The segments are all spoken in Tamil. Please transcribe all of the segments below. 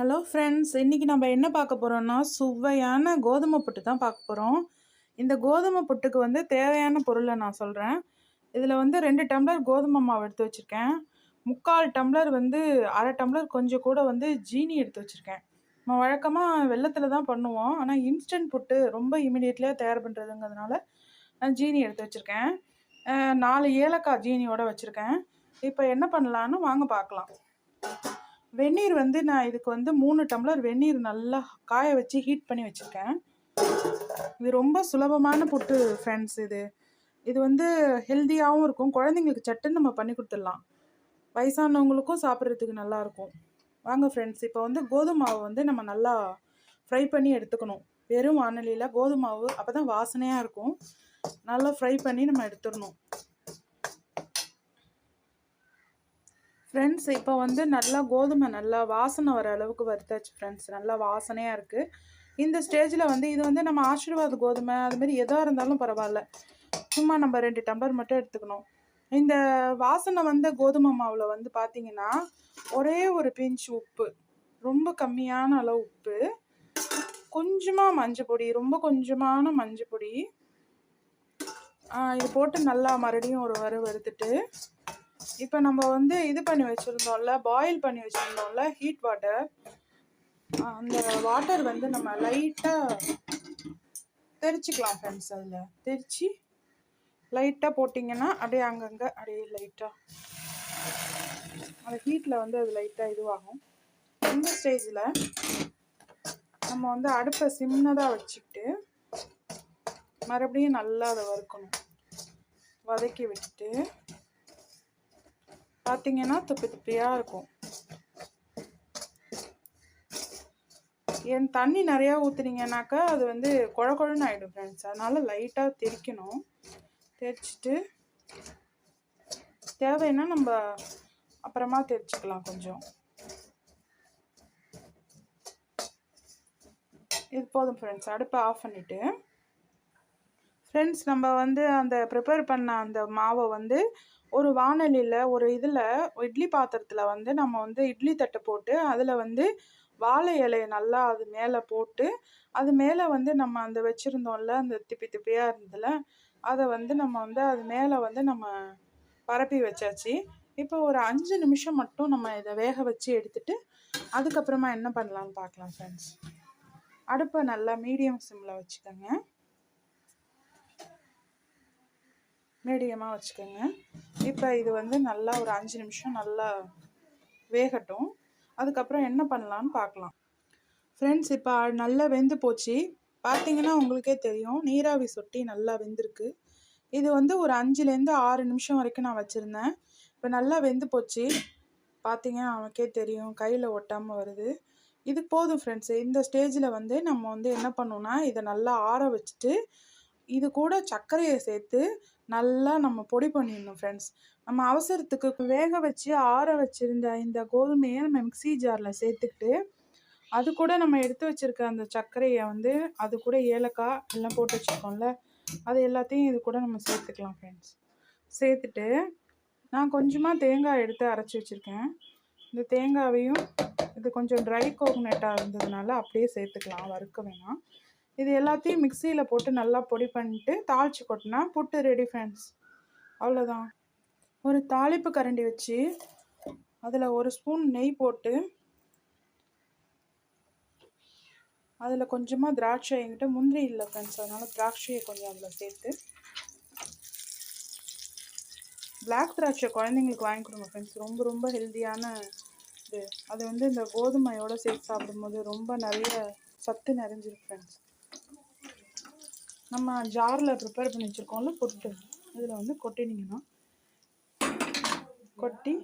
ஹலோ ஃப்ரெண்ட்ஸ் இன்றைக்கி நம்ம என்ன பார்க்க போகிறோம்னா சுவையான கோதுமை புட்டு தான் பார்க்க போகிறோம் இந்த கோதுமை புட்டுக்கு வந்து தேவையான பொருளை நான் சொல்கிறேன் இதில் வந்து ரெண்டு டம்ளர் கோதுமை மாவு எடுத்து வச்சுருக்கேன். முக்கால் டம்ளர் வந்து அரை டம்ளர் கொஞ்சம் கூட வந்து ஜீனி எடுத்து வச்சுருக்கேன். நம்ம வழக்கமாக வெள்ளத்தில் தான் பண்ணுவோம். ஆனால் இன்ஸ்டன்ட் புட்டு ரொம்ப இமீடியட்லியாக தயார் பண்ணுறதுங்கிறதுனால நான் ஜீனி எடுத்து வச்சுருக்கேன். நாலு ஏலக்காய் ஜீனியோட வச்சுருக்கேன். இப்போ என்ன பண்ணலான்னு வாங்க பார்க்கலாம். வெந்நீர் வந்து நான் இதுக்கு வந்து மூணு டம்ளர் வெந்நீர் நல்லா காய வச்சு ஹீட் பண்ணி வச்சுருக்கேன். இது ரொம்ப சுலபமான புட்டு ஃப்ரெண்ட்ஸ் இது. இது வந்து ஹெல்த்தியாகவும் இருக்கும். குழந்தைங்களுக்கு சட்டுன்னு நம்ம பண்ணி கொடுத்துடலாம். வயசானவங்களுக்கும் சாப்பிட்றதுக்கு நல்லாயிருக்கும் வாங்க ஃப்ரெண்ட்ஸ் இப்போ வந்து கோதுமை மாவு வந்து நம்ம நல்லா ஃப்ரை பண்ணி எடுத்துக்கணும். வெறும் வானலியில் கோதுமை மாவு அப்போ தான் வாசனையாக இருக்கும். நல்லா ஃப்ரை பண்ணி நம்ம எடுத்துடணும். ஃப்ரெண்ட்ஸ் இப்போ வந்து நல்லா கோதுமை நல்லா வாசனை வர அளவுக்கு வறுத்தாச்சு ஃப்ரெண்ட்ஸ் நல்லா வாசனையாக இருக்குது இந்த ஸ்டேஜில் வந்து இது வந்து நம்ம ஆசீர்வாத கோதுமை அதுமாரி எதாக இருந்தாலும் பரவாயில்ல. சும்மா நம்ம ரெண்டு டம்ளர் மட்டும் எடுத்துக்கணும். இந்த வாசனை வந்த கோதுமை மாவில் வந்து பார்த்தீங்கன்னா ஒரே ஒரு பிஞ்ச் உப்பு ரொம்ப கம்மியான அளவு உப்பு கொஞ்சமாக மஞ்சள் பொடி ரொம்ப கொஞ்சமான மஞ்சள் பொடி இது போட்டு நல்லா மறுபடியும் ஒரு வறு வறுத்துட்டு இப்போ நம்ம வந்து இது பண்ணி வச்சுருந்தோம்ல பாயில் பண்ணி வச்சுருந்தோம்ல ஹீட் வாட்டர் அந்த வாட்டர் வந்து நம்ம லைட்டாக தெரிச்சிக்கலாம் ஃப்ரெண்ட்ஸ் அதில். தெரிச்சு லைட்டாக போட்டிங்கன்னா அப்படியே அங்கங்கே அப்படியே லைட்டாக அந்த ஹீட்டில் வந்து அது லைட்டாக இதுவாகும். இந்த ஸ்டேஜில் நம்ம வந்து அடுப்பை சின்னதாக வச்சுக்கிட்டு மறுபடியும் நல்லா அதை வறுக்கணும். வதக்கி விட்டுட்டு பார்த்தீங்கன்னா துப்பி துப்பியாக இருக்கும். என் தண்ணி நிறையா ஊற்றுனீங்கன்னாக்கா அது வந்து குழ குழன்னு ஆகிடும் ஃப்ரெண்ட்ஸ் அதனால் லைட்டாக தெரிக்கணும் தெரிச்சிட்டு தேவைன்னா நம்ம அப்புறமா தெரிச்சுக்கலாம் கொஞ்சம். இது போதும் ஃப்ரெண்ட்ஸ் அடுப்பை ஆஃப் பண்ணிவிட்டு ஃப்ரெண்ட்ஸ் நம்ம வந்து அந்த ப்ரிப்பேர் பண்ண அந்த மாவை வந்து ஒரு வானலியில் ஒரு இதில் இட்லி பாத்திரத்தில் வந்து நம்ம வந்து இட்லி தட்டை போட்டு அதில் வந்து வாழை இலையை நல்லா அது மேலே போட்டு அது மேலே வந்து நம்ம அந்த வச்சுருந்தோம்ல அந்த திப்பி திப்பியாக இருந்ததில் அதை வந்து நம்ம வந்து அது மேலே வந்து நம்ம பரப்பி வச்சாச்சு. இப்போ ஒரு அஞ்சு நிமிஷம் மட்டும் நம்ம இதை வேக வச்சு எடுத்துட்டு அதுக்கப்புறமா என்ன பண்ணலான்னு பார்க்கலாம் ஃப்ரெண்ட்ஸ் அடுப்பை நல்லா மீடியம் சிம்மில் வச்சுக்கோங்க. மீடியமாக வச்சுக்கோங்க. இப்போ இது வந்து நல்லா ஒரு அஞ்சு நிமிஷம் நல்லா வேகட்டும். அதுக்கப்புறம் என்ன பண்ணலான்னு பார்க்கலாம் ஃப்ரெண்ட்ஸ் இப்போ நல்லா வெந்து போச்சு. பார்த்தீங்கன்னா உங்களுக்கே தெரியும் நீராவி சொட்டி நல்லா வெந்திருக்கு. இது வந்து ஒரு அஞ்சுலேருந்து ஆறு நிமிஷம் வரைக்கும் நான் வச்சுருந்தேன். இப்போ நல்லா வெந்து போச்சு. பார்த்தீங்க அவனுக்கே தெரியும் கையில் ஒட்டாமல் வருது. இது போதும் ஃப்ரெண்ட்ஸு இந்த ஸ்டேஜில் வந்து நம்ம வந்து என்ன பண்ணோன்னா இதை நல்லா ஆற வச்சுட்டு இது கூட சர்க்கரையை சேர்த்து நல்லா நம்ம பொடி பண்ணிடணும் ஃப்ரெண்ட்ஸ் நம்ம அவசரத்துக்கு வேக வச்சு ஆற வச்சுருந்த இந்த கோதுமையை நம்ம மிக்சி ஜாரில் சேர்த்துக்கிட்டு அது கூட நம்ம எடுத்து வச்சுருக்க அந்த சர்க்கரையை வந்து அது கூட ஏலக்காய் எல்லாம் போட்டு வச்சுருக்கோம்ல அது எல்லாத்தையும் இது கூட நம்ம சேர்த்துக்கலாம் ஃப்ரெண்ட்ஸ் சேர்த்துட்டு நான் கொஞ்சமாக தேங்காய் எடுத்து அரைச்சி வச்சுருக்கேன். இந்த தேங்காவையும் இது கொஞ்சம் ட்ரை கோகனட்டாக இருந்ததுனால அப்படியே சேர்த்துக்கலாம் வறுக்க வேணாம். இது எல்லாத்தையும் மிக்சியில் போட்டு நல்லா பொடி பண்ணிட்டு தாளித்து கொட்டினா புட்டு ரெடி ஃப்ரெண்ட்ஸ் அவ்வளோதான் ஒரு தாளிப்பு கரண்டி வச்சு அதில் ஒரு ஸ்பூன் நெய் போட்டு அதில் கொஞ்சமாக திராட்சை என்கிட்ட முந்திரி இல்லை ஃப்ரெண்ட்ஸ் அதனால் திராட்சையை கொஞ்சம் அதில் சேர்த்து பிளாக் திராட்சை குழந்தைங்களுக்கு வாங்கி கொடுங்க ஃப்ரெண்ட்ஸ் ரொம்ப ரொம்ப ஹெல்த்தியான இது. அது வந்து இந்த கோதுமையோடு சேர்த்து சாப்பிடும்போது ரொம்ப நிறைய சத்து நிறைஞ்சிருக்கு ஃப்ரெண்ட்ஸ் நம்ம ஜாரில் ப்ரிப்பேர் பண்ணி வச்சுருக்கோம்ல பொட்டு. இதில் வந்து கொட்டினீங்கன்னா கொட்டி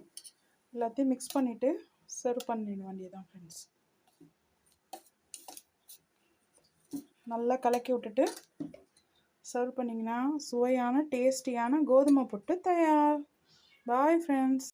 எல்லாத்தையும் மிக்ஸ் பண்ணிவிட்டு சர்வ் பண்ணிட வேண்டியதான் ஃப்ரெண்ட்ஸ் நல்லா கலக்கி விட்டுட்டு சர்வ் பண்ணிங்கன்னா சுவையான டேஸ்டியான கோதுமை புட்டு தயார். Bye friends